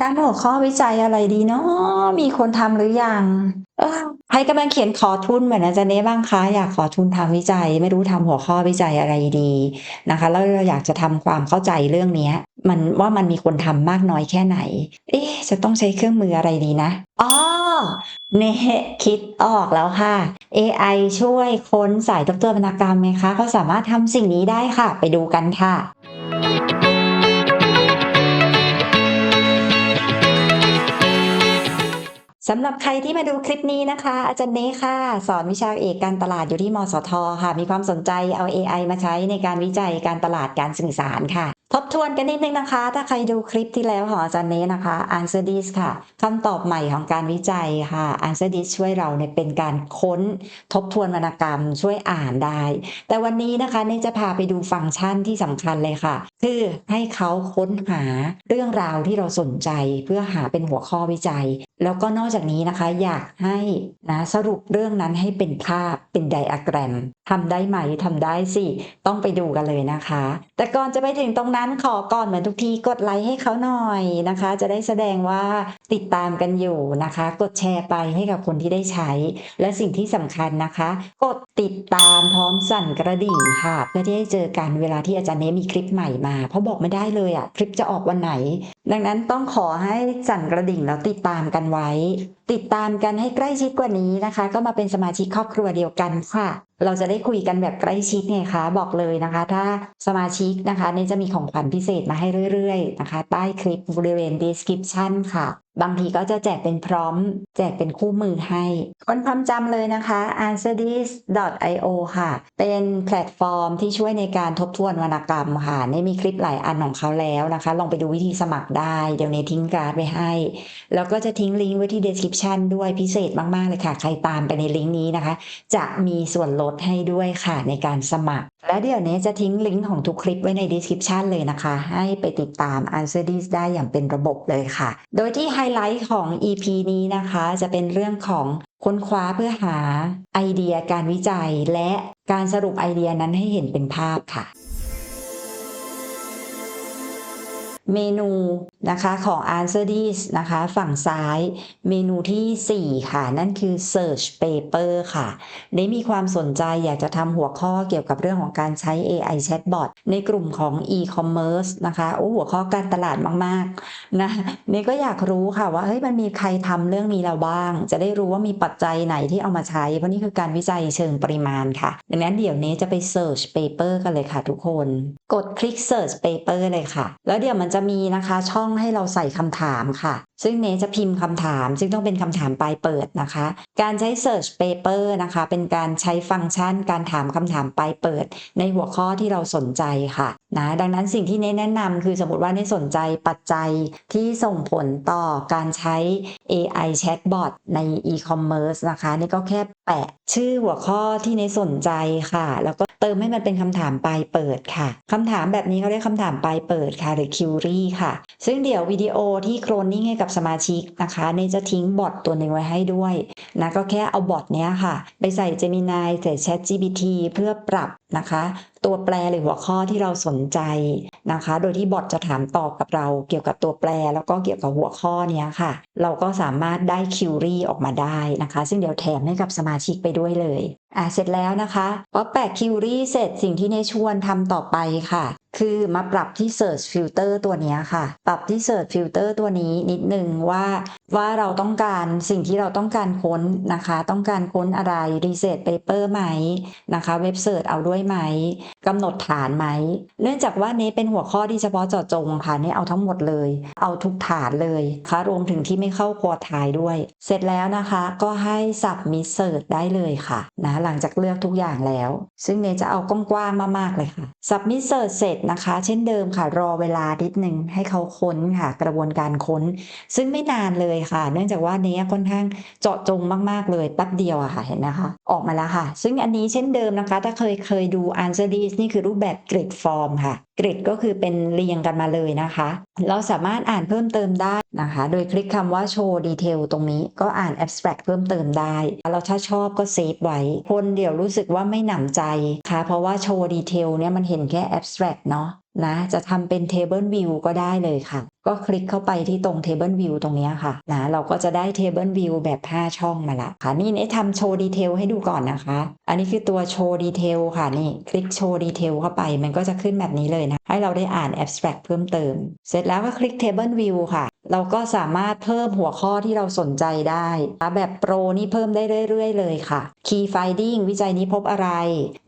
การหัวข้อวิจัยอะไรดีเนาะมีคนทำหรือยังเออใครกำลังเขียนขอทุนเหมือนอาจารย์เน่บ้างคะอยากขอทุนทำวิจัย ไม่รู้ทำหัวข้อวิจัยอะไรดีนะคะ แล้วเราอยากจะทำความเข้าใจเรื่องเนี้ยมันว่ามันมีคนทำมากน้อยแค่ไหน เอ๊ะจะต้องใช้เครื่องมืออะไรดีนะอ๋อเน่คิดออกแล้วค่ะ AI ช่วยค้นสายดรวรรณกรรมไหมคะเขาสามารถทำสิ่งนี้ได้ค่ะ ไปดูกันค่ะ สำหรับใครที่มาดูคลิปนี้นะคะ อาจารย์เนค่ะ สอนวิชาเอกการตลาดอยู่ที่มสทค่ะ มีความสนใจเอา AI มาใช้ในการวิจัยการตลาดการสื่อสารค่ะ ทบทวนกันนิดนึงนะคะ ถ้าใครดูคลิปที่แล้วของอาจารย์เนนะคะ Answer this ค่ะคำตอบใหม่ของการวิจัยค่ะ Answer this ช่วยเราเนี่ยเป็นการค้นทบทวนวรรณกรรมช่วยอ่านได้ แต่วันนี้นะคะเนจะพาไปดูฟังก์ชันที่สำคัญเลยค่ะ คือให้เขาค้นหาเรื่องราวที่เราสนใจเพื่อหาเป็นหัวข้อวิจัย แล้วก็นอกจากนี้นะคะอยากให้นะสรุปเรื่องนั้นให้เป็นภาพเป็นไดอะแกรม ทำได้ไหมทำได้สิต้องไปดูกันเลยนะคะ แต่ก่อนจะไปถึงตรงนั้นขอก่อนเหมือนทุกทีกดไลค์ให้เขาหน่อยนะคะ จะได้แสดงว่าติดตามกันอยู่นะคะ กดแชร์ไปให้กับคนที่ได้ใช้ และสิ่งที่สำคัญนะคะ กดติดตามพร้อมสั่นกระดิ่งค่ะเพื่อที่จะเจอกันเวลาที่อาจารย์เนมีคลิปใหม่มา เพราะบอกไม่ได้เลยอะคลิปจะออกวันไหน ดังนั้นต้องขอให้สั่นกระดิ่งแล้วติดตามกันไว้ ติดตามกันให้ใกล้ชิดกว่านี้นะคะ ก็มาเป็นสมาชิกครอบครัวเดียวกันค่ะ เราจะได้คุยกันแบบใกล้ชิดไงคะบอกเลยนะคะ ถ้าสมาชิกนะคะเนี่ยจะมีของขวัญพิเศษมาให้เรื่อยๆนะคะ ใต้คลิปบริเวณ description ค่ะ บางทีก็จะแจกเป็นพร้อม แจกเป็นคู่มือให้ คนความจำเลยนะคะ answerthis.io ค่ะ เป็นแพลตฟอร์มที่ช่วยในการทบทวนวรรณกรรมค่ะนี่มีคลิปหลายอันของเขาแล้วนะคะ ลองไปดูวิธีสมัครได้ เดี๋ยวเนทิ้งการ์ดไว้ให้ แล้วก็จะทิ้งลิงก์ไว้ที่ description ด้วยพิเศษมาก ๆ เลยค่ะ ใครตามไปในลิงก์นี้นะคะ จะมีส่วนลดให้ด้วยค่ะในการสมัคร และเดี๋ยวนี้จะทิ้งลิงก์ของทุกคลิปไว้ใน description เลยนะคะ ให้ไปติดตาม Answer This ได้อย่างเป็นระบบเลยค่ะ โดยที่ไฮไลท์ของ EP นี้นะคะ จะเป็นเรื่องของค้นคว้าเพื่อหาไอเดียการวิจัย และการสรุปไอเดียนั้นให้เห็นเป็นภาพค่ะ เมนูนะคะของ Answer This นะคะฝั่งซ้ายเมนูทีสี่ 4 ค่ะ นั่นคือ Search Paper ค่ะ ได้มีความสนใจอยากจะทำหัวข้อเกี่ยวกับเรื่องของการใช้ AI Chatbot ในกลุ่มของ e-commerce นะคะโอ้หัวข้อการตลาดมากๆนะนี่ก็อยากรู้ค่ะว่าเฮ้ยมันมีใครทำเรื่องนี้แล้วบ้าง จะได้รู้ว่ามีปัจจัยไหนที่เอามาใช้ เพราะนี่คือการวิจัยเชิงปริมาณค่ะ ดังนั้นเดี๋ยวนี้จะไป Search Paper กันเลยค่ะทุกคน กดคลิก Search Paper เลยค่ะ แล้วเดี๋ยวมันจะมีนะคะช่ององให้เราใส่คำถามค่ะ ซึ่งเนจะพิมพ์คำถาม ซึ่งต้องเป็นคำถามปลายเปิดนะคะ การใช้ Search Paper นะคะ เป็นการใช้ฟังก์ชันการถามคำถามปลายเปิด ในหัวข้อที่เราสนใจค่ะนะดังนั้นสิ่งที่เนแนะนำคือสมมติว่าเนสนใจปัจจัยที่ส่งผลต่อการใช้ AI Chatbot ใน e-commerce นะคะนี่ก็แค่แปะชื่อหัวข้อที่เนสนใจค่ะ แล้วก็เติมให้มันเป็นคำถามปลายเปิดค่ะคำถามแบบนี้เขาเรียกคำถามปลายเปิดค่ะหรือ query ค่ะ ซึ่งเดี๋ยววิดีโอที่โครนนิ่งให้กับสมาชิกนะคะเนจะทิ้งบอทตัวหนึ่งไว้ให้ด้วยนะก็แค่เอาบอทเนี้ยค่ะ ไปใส่ Gemini ใส่ Chat GPT เพื่อปรับนะคะตัวแปรหรือหัวข้อที่เราสนใจนะคะ โดยที่บอทจะถามตอบกับเราเกี่ยวกับตัวแปรแล้วก็เกี่ยวกับหัวข้อเนี้ยค่ะ เราก็สามารถได้คิวรี่ออกมาได้นะคะ ซึ่งเดี๋ยวแถมให้กับสมาชิกไปด้วยเลยอะเสร็จแล้วนะคะพอแปะคิวรี่เสร็จสิ่งที่เนชวนทำต่อไปค่ะ คือมาปรับที่ Search Filter ตัวนี้ค่ะ ปรับที่ Search Filter ตัวนี้นิดนึงว่าว่าเราต้องการสิ่งที่เราต้องการค้นนะคะ ต้องการค้นอะไร Research Paper ไหมนะคะ เว็บเสิร์ชเอาด้วยไหมกำหนดฐานไหม เนื่องจากว่าเนี้เป็นหัวข้อที่เฉพาะเจาะจงค่ะเนี่ยเอาทั้งหมดเลย เอาทุกฐานเลยค่ะรวมถึงที่ไม่เข้าควอทายด้วย เสร็จแล้วนะคะก็ให้ Submit Search ได้เลยค่ะนะหลังจากเลือกทุกอย่างแล้ว ซึ่งเนจะเอากว้างๆมากๆเลยค่ะ Submit Search เสร็จนะคะ เช่นเดิมค่ะ รอเวลานิดนึงให้เขาค้นค่ะ กระบวนการค้น ซึ่งไม่นานเลยค่ะ เนื่องจากว่าเนี้ค่อนข้างเจาะจงมากๆเลยแป๊บเดียวอะค่ะเห็นนะคะออกมาแล้วค่ะ ซึ่งอันนี้เช่นเดิมนะคะ ถ้าเคยเคยดู Answer This นี่คือรูปแบบ Grid Form ค่ะกริดก็คือเป็นเรียงกันมาเลยนะคะ เราสามารถอ่านเพิ่มเติมได้นะคะ โดยคลิกคำว่าโชว์ดีเทลตรงนี้ก็อ่าน abstract เพิ่มเติมได้ เราถ้าชอบก็เซฟไว้ คนเดี๋ยวรู้สึกว่าไม่หนำใจค่ะ เพราะว่าโชว์ดีเทลเนี่ยมันเห็นแค่ abstract เนาะนะจะทำเป็น table view ก็ได้เลยค่ะ ก็คลิกเข้าไปที่ตรง Table View ตรงนี้ค่ะนะเราก็จะได้ Table View แบบ 5 ช่องมาละค่ะ นี่เนททำโชว์ดีเทลให้ดูก่อนนะคะ อันนี้คือตัวโชว์ดีเทลค่ะนี่คลิกโชว์ดีเทลเข้าไป มันก็จะขึ้นแบบนี้เลยนะ ให้เราได้อ่าน abstract เพิ่มเติม เสร็จแล้วก็คลิก Table View ค่ะเราก็สามารถเพิ่มหัวข้อที่เราสนใจได้ แบบโปรนี่เพิ่มได้เรื่อยๆเลยค่ะ Key Finding วิจัยนี้พบอะไร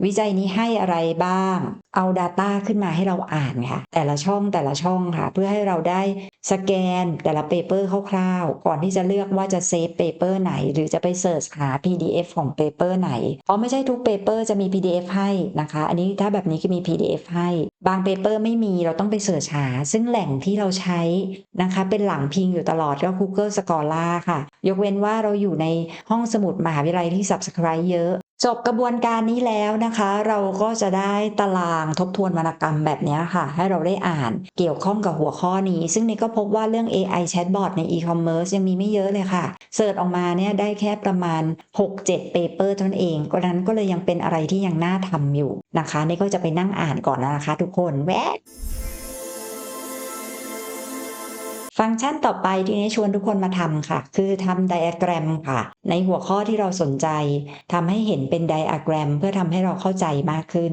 วิจัยนี้ให้อะไรบ้าง เอา Data ขึ้นมาให้เราอ่านค่ะ แต่ละช่องแต่ละช่องค่ะ เพื่อให้เราได้ สแกนแต่ละเปเปอร์คร่าวๆ ก่อนที่จะเลือกว่าจะเซฟเปเปอร์ไหน หรือจะไปเสิร์ชหา PDF ของเปเปอร์ไหน เพราะไม่ใช่ทุกเปเปอร์จะมี PDF ให้นะคะ อันนี้ถ้าแบบนี้คือมี PDF ให้ บางเปเปอร์ไม่มีเราต้องไปเสิร์ชหา ซึ่งแหล่งที่เราใช้นะคะ เป็นหลังพิงอยู่ตลอดก็ Google Scholar ค่ะ ยกเว้นว่าเราอยู่ในห้องสมุดมหาวิทยาลัยที่ Subscribe เยอะ จบกระบวนการนี้แล้วนะคะ เราก็จะได้ตารางทบทวนวรรณกรรมแบบนี้ค่ะ ให้เราได้อ่านเกี่ยวข้องกับหัวข้อนี้ ซึ่งนี่ก็พบว่าเรื่อง AI chatbot ใน e-commerce ยังมีไม่เยอะเลยค่ะ เสิร์ชออกมาเนี่ยได้แค่ประมาณ 6-7 paper เท่านั้นเองก็นั้นก็เลยยังเป็นอะไรที่ยังน่าทำอยู่นะคะ นี่ก็จะไปนั่งอ่านก่อนนะคะทุกคนแวะ ฟังก์ชันต่อไปที่นี้ชวนทุกคนมาทำค่ะ คือทำไดอะแกรมค่ะ ในหัวข้อที่เราสนใจทำให้เห็นเป็นไดอะแกรม เพื่อทำให้เราเข้าใจมากขึ้น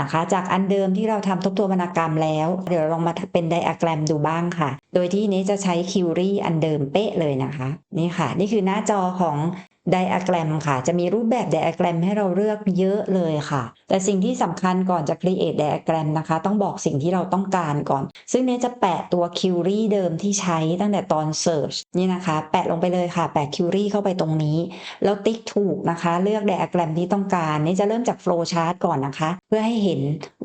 นะคะ จากอันเดิมที่เราทำทบทวนวรรณกรรมแล้ว เดี๋ยวเราลองมาเป็นไดอะแกรมดูบ้างค่ะ โดยที่นี้จะใช้คิวรี่อันเดิมเป๊ะเลยนะคะ นี่ค่ะ นี่คือหน้าจอของ ไดอะแกรมค่ะ จะมีรูปแบบไดอะแกรมให้เราเลือกเยอะเลยค่ะ แต่สิ่งที่สำคัญก่อนจะ create diagram นะคะ ต้องบอกสิ่งที่เราต้องการก่อน ซึ่งเนี้ยจะแปะตัว query เดิมที่ใช้ตั้งแต่ตอน search นี่นะคะ แปะลงไปเลยค่ะ แปะ query เข้าไปตรงนี้ แล้วติ๊กถูกนะคะ เลือก diagram ที่ต้องการ นี่จะเริ่มจาก flow chart ก่อนนะคะ เพื่อให้เห็น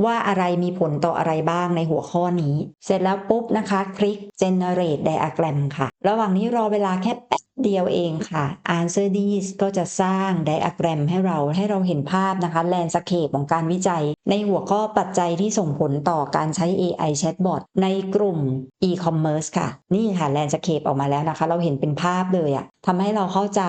ว่าอะไรมีผลต่ออะไรบ้างในหัวข้อนี้ เสร็จแล้วปุ๊บนะคะ คลิก generate diagram ค่ะ ระหว่างนี้รอเวลาแค่ เดียวเองค่ะ Answer This ก็จะสร้างไดอะแกรมให้เราให้เราเห็นภาพนะคะแลนสเคปของการวิจัยในหัวข้อปัจจัยที่ส่งผลต่อการใช้ AI chatbot ในกลุ่ม e-commerce ค่ะ นี่ค่ะ landscape ออกมาแล้วนะคะ เราเห็นเป็นภาพเลยอะทำให้เราเข้าใจ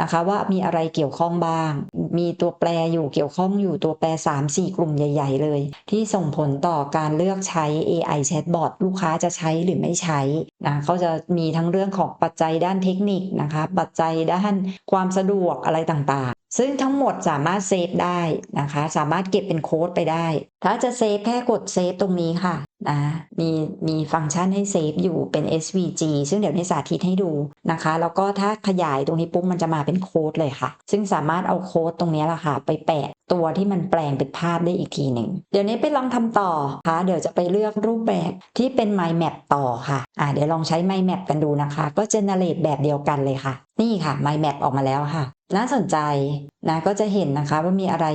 นะคะว่ามีอะไรเกี่ยวข้องบ้าง มีตัวแปรอยู่เกี่ยวข้องอยู่ตัวแปร 3-4 กลุ่มใหญ่ ๆ เลย ที่ส่งผลต่อการเลือกใช้ AI chatbot ลูกค้าจะใช้หรือไม่ใช้นะเขาจะมีทั้งเรื่องของปัจจัยด้านเทคนิคนะคะ ปัจจัยด้านความสะดวกอะไรต่าง ซึ่งทั้งหมดสามารถเซฟได้นะคะ สามารถเก็บเป็นโค้ดไปได้ ถ้าจะเซฟแค่กดเซฟตรงนี้ค่ะนะมีมีฟังก์ชันให้เซฟอยู่เป็น SVG ซึ่งเดี๋ยวในสาธิตให้ดูนะคะ แล้วก็ถ้าขยายตรงนี้ปุ๊บมันจะมาเป็นโค้ดเลยค่ะ ซึ่งสามารถเอาโค้ดตรงนี้แหละค่ะ ไปแปะ ตัวที่มันแปลงเป็นภาพได้อีกทีหนึ่ง เดี๋ยวนี้ไปลองทำต่อค่ะ เดี๋ยวจะไปเลือกรูปแบบที่เป็น mind map ต่อค่ะอ่าเดี๋ยวลองใช้ mind map กันดูนะคะ ก็ generate แบบเดียวกันเลยค่ะ นี่ค่ะ mind map ออกมาแล้วค่ะ น่าสนใจนะก็จะเห็นนะคะว่ามีอะไร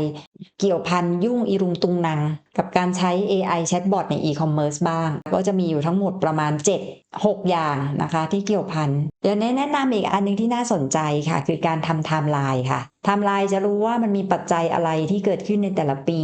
เกี่ยวพันยุ่งอีรุงตุงนัง กับการใช้ AI chatbot ใน e-commerce บ้าง ก็จะมีอยู่ทั้งหมดประมาณ 7 6 อย่างนะคะที่เกี่ยวพัน เดี๋ยวแนะนำอีกอันหนึงที่น่าสนใจค่ะ คือการทำไทม์ไลน์ค่ะไทม์ไลน์จะรู้ว่ามันมีปัจจัยอะไรที่เกิดขึ้นในแต่ละปี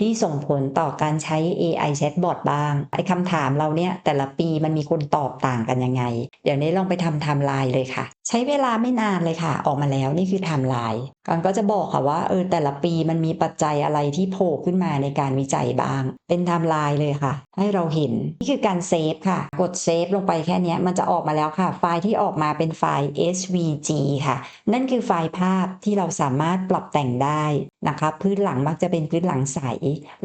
ที่ส่งผลต่อการใช้ AI chatbot บ้างไอ้คำถามเราเนี่ยแต่ละปีมันมีคนตอบต่างกันยังไง เดี๋ยวนี้ลองไปทำไทม์ไลน์เลยค่ะ ใช้เวลาไม่นานเลยค่ะ ออกมาแล้วนี่คือไทม์ไลน์กันก็จะบอกค่ะว่าเออแต่ละปีมันมีปัจจัยอะไรที่โผล่ขึ้นมาในการวิจัยบ้าง เป็นไทม์ไลน์เลยค่ะ ให้เราเห็น นี่คือการเซฟค่ะ กดเซฟลงไปแค่นี้มันจะออกมาแล้วค่ะ ไฟล์ที่ออกมาเป็นไฟล์ SVG ค่ะ นั่นคือไฟล์ภาพที่เราสามารถปรับแต่งได้นะคะพื้นหลังมักจะเป็นพื้นหลังใส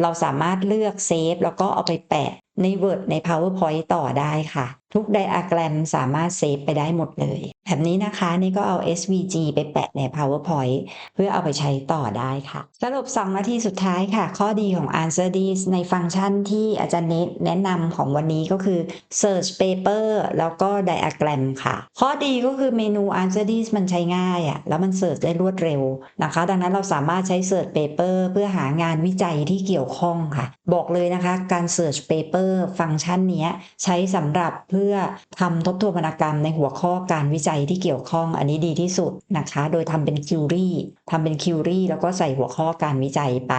เราสามารถเลือกเซฟแล้วก็เอาไปแปะใน Word ใน PowerPoint ต่อได้ค่ะทุกไดอะแกรมสามารถเซฟไปได้หมดเลย แบบนี้นะคะนี่ก็เอา SVG ไปแปะใน PowerPoint เพื่อเอาไปใช้ต่อได้ค่ะ สรุป 2 นาทีสุดท้ายค่ะ ข้อดีของ Answer This ในฟังก์ชันที่อาจารย์เนตแนะนำของวันนี้ก็คือ Search Paper แล้วก็ Diagram ค่ะ ข้อดีก็คือเมนู Answer This มันใช้ง่ายอะ่ะแล้วมันเสิร์ชได้รวดเร็วนะคะ ดังนั้นเราสามารถใช้ Search Paper เพื่อหางานวิจัยที่เกี่ยวข้องค่ะ บอกเลยนะคะ การ Search Paper ฟังก์ชันนี้ใช้สำหรับเพื่อทำทบทวนวรรณกรรมในหัวข้อการวิจัยที่เกี่ยวข้องอันนี้ดีที่สุดนะคะ โดยทำเป็นคิวรี่ทำเป็นคิวรี่แล้วก็ใส่หัวข้อการวิจัยไป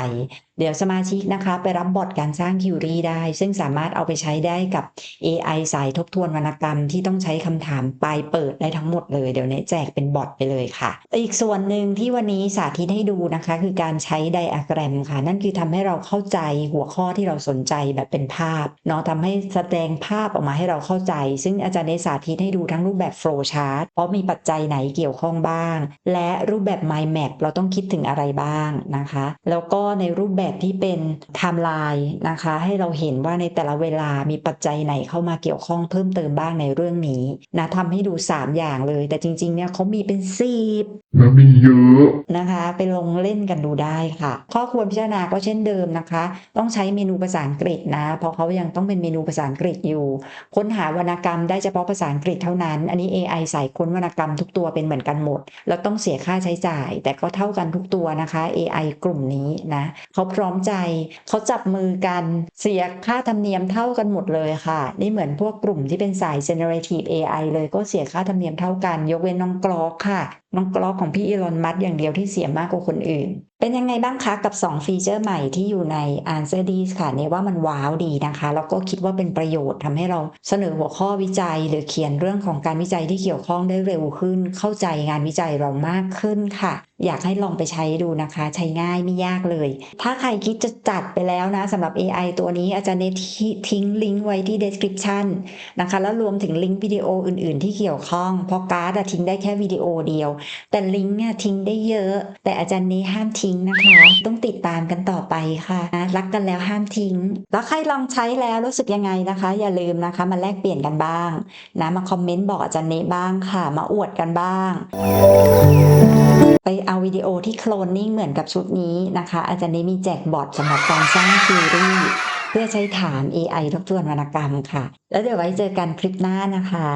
เดี๋ยวสมาชิกนะคะไปรับบอทการสร้างคิวรีได้ ซึ่งสามารถเอาไปใช้ได้กับ AI สายทบทวนวรรณกรรมที่ต้องใช้คำถามปลายเปิดได้ทั้งหมดเลยเดี๋ยวเนี้แจกเป็นบอทไปเลยค่ะ อีกส่วนหนึ่งที่วันนี้สาธิตให้ดูนะคะ คือการใช้ไดอะแกรมค่ะ นั่นคือทำให้เราเข้าใจหัวข้อที่เราสนใจแบบเป็นภาพเนาะทำให้แสดงภาพออกมาให้เราเข้าใจ ซึ่งอาจารย์ได้สาธิตให้ดูทั้งรูปแบบ flow chart เพราะมีปัจจัยไหนเกี่ยวข้องบ้าง และรูปแบบ mind map เราต้องคิดถึงอะไรบ้างนะคะ แล้วก็ในรูปแบบที่เป็นไทม์ไลน์นะคะ ให้เราเห็นว่าในแต่ละเวลามีปัจจัยไหนเข้ามาเกี่ยวข้องเพิ่มเติมบ้างในเรื่องนี้นะทำให้ดู 3 อย่างเลย แต่จริงๆเนี่ยเขามีเป็น 10และมีเยอะนะคะ ไปลงเล่นกันดูได้ค่ะ ข้อควรพิจารณาก็เช่นเดิมนะคะ ต้องใช้เมนูภาษาอังกฤษนะ เพราะเขายังต้องเป็นเมนูภาษาอังกฤษอยู่ ค้นหาวรรณกรรมได้เฉพาะภาษาอังกฤษเท่านั้น อันนี้ AI ใส่ค้นวรรณกรรมทุกตัวเป็นเหมือนกันหมด แล้วต้องเสียค่าใช้จ่าย แต่ก็เท่ากันทุกตัวนะคะ AI กลุ่มนี้นะเขาพร้อมใจเขาจับมือกันเสียค่าธรรมเนียมเท่ากันหมดเลยค่ะ นี่เหมือนพวกกลุ่มที่เป็นสาย generative AI เลยก็เสียค่าธรรมเนียมเท่ากัน ยกเว้นน้องกรอกค่ะ น้องกรอกของพี่อีลอนมัสอย่างเดียวที่เสียมากกว่าคนอื่นเป็นยังไงบ้างคะกับ 2 ฟีเจอร์ใหม่ที่อยู่ใน Answer d ค่ะเนี่ยว่ามันว้าวดีนะคะ แล้วก็คิดว่าเป็นประโยชน์ทำให้เราเสนอหัวข้อวิจัย หรือเขียนเรื่องของการวิจัยที่เกี่ยวข้องได้เร็วขึ้น เข้าใจงานวิจัยเรามากขึ้นค่ะ อยากให้ลองไปใช้ดูนะคะ ใช้ง่ายไม่ยากเลย ถ้าใครคิดจะจัดไปแล้วนะสำหรับ AI ตัวนี้อาจารย์เนททิ้งลิงก์ไว้ที่ description นะคะแล้วรวมถึงลิงก์วิดีโออื่น ๆ ที่เกี่ยวข้องเพราะการ์ดอะทิ้งได้แค่วิดีโอเดียว แต่ลิงก์เนี่ยทิ้งได้เยอะ แต่อาจารย์เนห้ามทิ้งนะคะ ต้องติดตามกันต่อไปค่ะนะรักกันแล้วห้ามทิ้ง แล้วใครลองใช้แล้วรู้สึกยังไงนะคะ อย่าลืมนะคะมาแลกเปลี่ยนกันบ้างนะมาคอมเมนต์บอกอาจารย์เนบ้างค่ะ มาอวดกันบ้าง ไปเอาวิดีโอที่โคลนนิ่งเหมือนกับชุดนี้นะคะ อาจารย์นี้มีแจกบอทสำหรับการสร้างคิวรี่เพื่อใช้ฐาน AI ทบทวนวรรณกรรมค่ะ แล้วเดี๋ยวไว้เจอกันคลิปหน้านะคะ